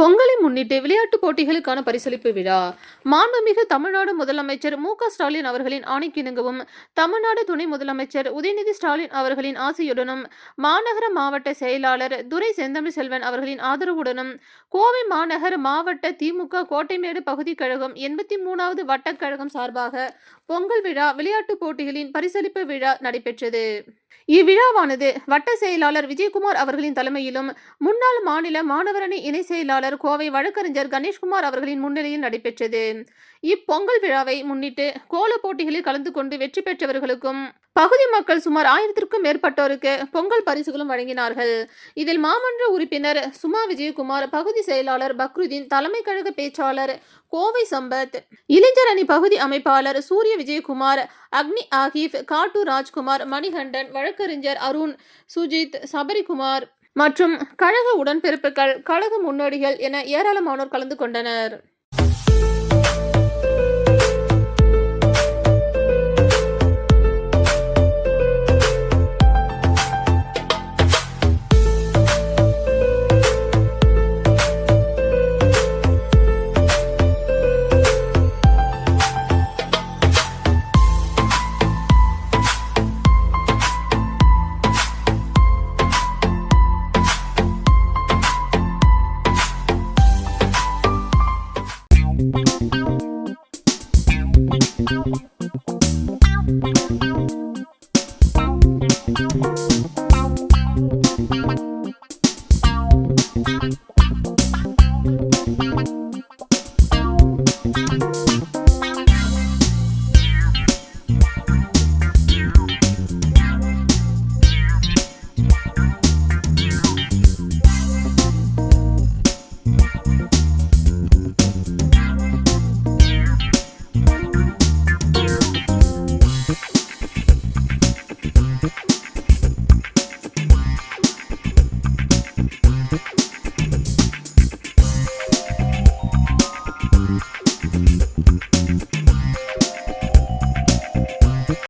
பொங்கலை முன்னிட்டு விளையாட்டுப் போட்டிகளுக்கான பரிசளிப்பு விழா. மாண்புமிகு தமிழ்நாடு முதலமைச்சர் மு க ஸ்டாலின் அவர்களின் ஆணைக்கிணங்கவும் தமிழ்நாடு துணை முதலமைச்சர் உதயநிதி ஸ்டாலின் அவர்களின் ஆசையுடனும் மாநகர மாவட்ட செயலாளர் துரை செந்தமிழ் செல்வன் அவர்களின் ஆதரவுடனும் கோவை மாநகர் மாவட்ட திமுக கோட்டைமேடு பகுதி கழகம் எண்பத்தி மூணாவது வட்டக்கழகம் சார்பாக பொங்கல் விழா விளையாட்டுப் போட்டிகளின் பரிசளிப்பு விழா நடைபெற்றது. இவ்விழாவானது வட்ட செயலாளர் விஜயகுமார் அவர்களின் தலைமையிலும் முன்னாள் மாநில மாணவரணி இணை செயலாளர் கோவை வழக்கறிஞர் கணேஷ்குமார் அவர்களின் முன்னிலையில் நடைபெற்றது. இப்பொங்கல் விழாவை முன்னிட்டு கோல போட்டிகளில் கலந்து கொண்டு வெற்றி பெற்றவர்களுக்கும் பகுதி மக்கள் சுமார் ஆயிரத்திற்கும் மேற்பட்டோருக்கு பொங்கல் பரிசுகளும் வழங்கினார்கள். இதில் மாமன்ற உறுப்பினர் சுமா விஜயகுமார் பகுதி செயலாளர் பக்ருதீன் தலைமை கழக பேச்சாளர் கோவை சம்பத் இளைஞர் அணி பகுதி அமைப்பாளர் சூரிய விஜயகுமார் அக்னி ஆகிஃப் காட்டு ராஜ்குமார் மணிகண்டன் வழக்கறிஞர் அருண் சுஜித் சபரிகுமார் மற்றும் கழக உடன்பிறப்புகள் கழக முன்னோடிகள் என ஏராளமானோர் கலந்து கொண்டனர்.